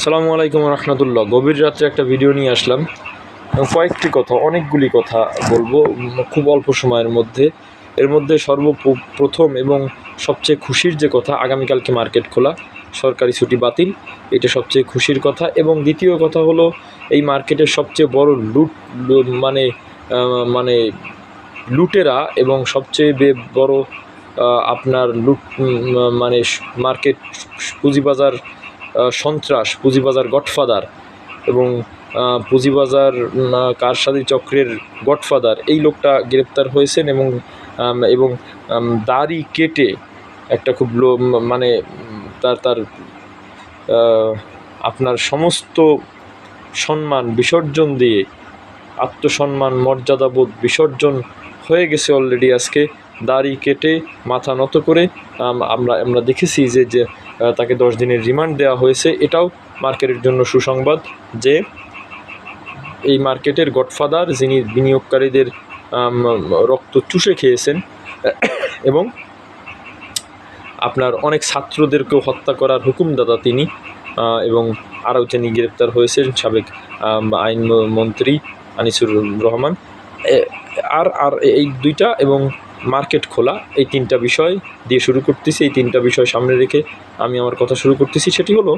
সালামু আলাইকুম রহমতুল্লাহ। গভীর রাত্রে একটা ভিডিও নিয়ে আসলাম। কয়েকটি কথা, অনেকগুলি কথা বলব, খুব অল্প সময়ের মধ্যে। এর মধ্যে সর্বপ্রথম এবং সবচেয়ে খুশির যে কথা, আগামীকালকে মার্কেট খোলা, সরকারি ছুটি বাতিল, এটা সবচেয়ে খুশির কথা। এবং দ্বিতীয় কথা হলো, এই মার্কেটের সবচেয়ে বড় লুট মানে মানে লুটেরা এবং সবচেয়ে বড় আপনার লুট মানে মার্কেট, পুঁজিবাজার সন্ত্রাস, পুঁজিবাজার গডফাদার এবং পুঁজিবাজার কারসাদি চক্রের গডফাদার, এই লোকটা গ্রেপ্তার হয়েছেন এবং এবং দাড়ি কেটে একটা খুব লো মানে তার তার আপনার সমস্ত সম্মান, বিসর্জন দিয়ে আত্মসম্মান, মর্যাদাবোধ বিসর্জন হয়ে গেছে অলরেডি আজকে। দাড়ি কেটে মাথা নত করে আমরা আমরা দেখেছি যে যে তাকে দশ দিনের রিমান্ড দেওয়া হয়েছে। এটাও মার্কেটের জন্য সুসংবাদ যে এই মার্কেটের গডফাদার যিনি বিনিয়োগকারীদের রক্ত চুষে খেয়েছেন এবং আপনার অনেক ছাত্রদেরকেও হত্যা করার হুকুমদাতা তিনি এবং আরও তিনি গ্রেপ্তার হয়েছেন সাবেক আম, আইন মন্ত্রী আনিসুর রহমান আর আর এই দুইটা এবং মার্কেট খোলা এই তিনটা বিষয় দিয়ে শুরু করতেছি। এই তিনটা বিষয় সামনে রেখে আমি আমার কথা শুরু করতেছি। সেটি হলো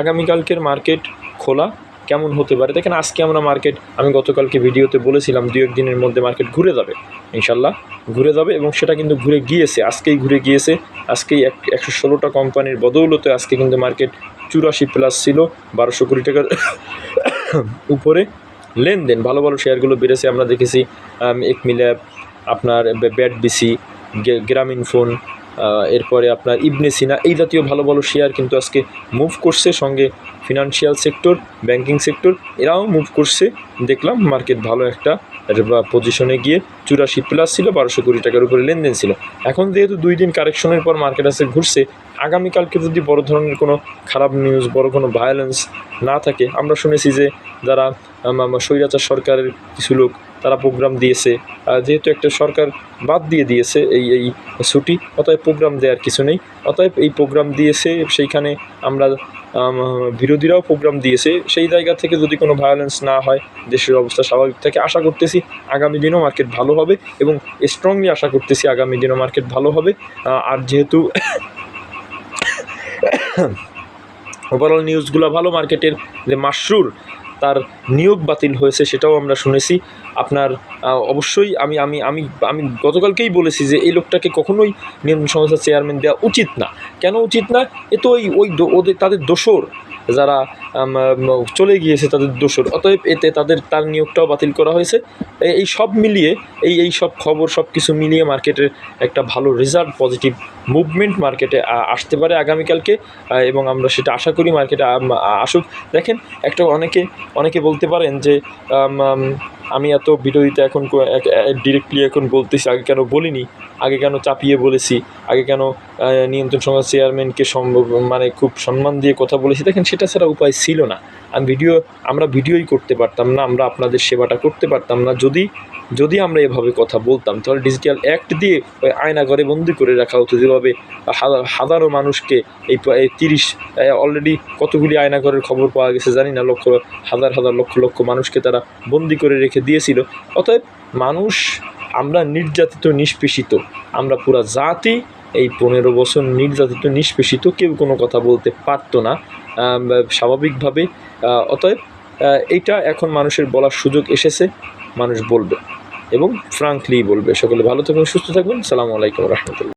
আগামীকালকের মার্কেট খোলা কেমন হতে পারে? দেখেন আজকে আমরা মার্কেট আমি গতকালকে ভিডিওতে বলেছিলাম দু এক দিনের মধ্যে মার্কেট ঘুরে যাবে। ইনশাল্লাহ ঘুরে যাবে এবং সেটা কিন্তু ঘুরে গিয়েছে আজকেই ঘুরে গিয়েছে। আজকেই এক একশো ষোলোটা কোম্পানির বদৌলতে আজকে কিন্তু মার্কেট চুরাশি প্লাস ছিল বারোশো কোটি টাকার উপরে লেনদেন ভালো ভালো শেয়ারগুলো বেড়েছে। আমরা দেখেছি আম, একমিল্যাব আপনার ব্যাট বিসি গ্রামীণ ফোন এরপরে আপনার ইবনে সিনা, এই জাতীয় ভালো ভালো শেয়ার কিন্তু আজকে মুভ করছে সঙ্গে ফিনান্সিয়াল সেক্টর ব্যাংকিং সেক্টর এরাও মুভ করছে। দেখলাম মার্কেট ভালো একটা পজিশনে গিয়ে চুরাশি প্লাস ছিল, বারোশো কোটি টাকার উপরে লেনদেন ছিল। এখন যেহেতু দুই দিন কারেকশনের পর মার্কেট আছে, ঘুরছে, আগামীকালকে যদি বড় ধরনের কোনো খারাপ নিউজ বড় কোনো ভায়োলেন্স না থাকে, আমরা শুনেছি যে যারা স্বৈরাচার সরকারের কিছু লোক তারা প্রোগ্রাম দিয়েছে। যেহেতু একটা সরকার বাদ দিয়ে দিয়েছে এই এই ছুটি, অতএব প্রোগ্রাম দেওয়ার কিছু নেই। অতএব এই প্রোগ্রাম দিয়েছে, সেইখানে আমরা বিরোধীরাও প্রোগ্রাম দিয়েছে। সেই জায়গা থেকে যদি কোনো ভায়োলেন্স না হয়, দেশের অবস্থা স্বাভাবিক থাকে। আশা করতেছি আগামী দিনও মার্কেট ভালো হবে এবং স্ট্রংলি আশা করতেছি আগামী দিনও মার্কেট ভালো হবে। আর যেহেতু ওভারঅল নিউজগুলো ভালো মার্কেটের যে মাশরুর তার নিয়োগ বাতিল হয়েছে সেটাও আমরা শুনেছি। আপনার অবশ্যই আমি আমি আমি আমি গতকালকেই বলেছি যে এই লোকটাকে কখনোই নিয়ন্ত্রণ সংস্থার চেয়ারম্যান দেওয়া উচিত না। কেন উচিত না? এ তো ওই ওই ওদের, তাদের দোষর যারা চলে গিয়েছে তাদের দোষর। অতএব এতে তাদের তার নিয়োগটাও বাতিল করা হয়েছে। এই সব মিলিয়ে এই এই সব খবর সব কিছু মিলিয়ে মার্কেটের একটা ভালো রেজাল্ট পজিটিভ মুভমেন্ট মার্কেটে আসতে পারে আগামীকালকে। এবং আমরা সেটা আশা করি মার্কেটে আসুক। দেখেন একটা অনেকে অনেকে বলতে পারেন যে আম, এত ভিডিওতে এখন ডিরেক্টলি এখন বলতেছি আগে কেন বলিনি? আগে কেন চাপিয়ে বলেছি? আগে কেন নিয়ন্ত্রণ সংস্থা চেয়ারম্যানকে সম্ভব মানে খুব সম্মান দিয়ে কথা বলেছি? দেখেন সেটা ছাড়া উপায় ছিল না। আমি ভিডিও আমরা ভিডিওই করতে পারতাম না, আমরা আপনাদের সেবাটা করতে পারতাম না। যদি যদি আমরা এভাবে কথা বলতাম, তাহলে ডিজিটাল অ্যাক্ট দিয়ে ওই আয়না ঘরে বন্দি করে রাখা হতো যেভাবে হাজার মানুষকে এই তিরিশ অলরেডি কতগুলি আয়নাঘরের খবর পাওয়া গেছে জানি না, লক্ষ, হাজার হাজার, লক্ষ লক্ষ মানুষকে তারা বন্দি করে রেখে দিয়েছিল। অতএব মানুষ, আমরা নির্যাতিত, নিষ্পেষিত, আমরা পুরা জাতি এই পনেরো বছর নির্যাতিত, নিষ্পেষিত, কেউ কোনো কথা বলতে পারতো না। স্বাভাবিকভাবে অতএব এইটা এখন মানুষের বলার সুযোগ এসেছে, মানুষ বলবে এবং ফ্রাঙ্কলি বলবে। সকলে ভালো থাকবেন, সুস্থ থাকবেন। সালামু আলাইকুম রহমতুল্লাহ।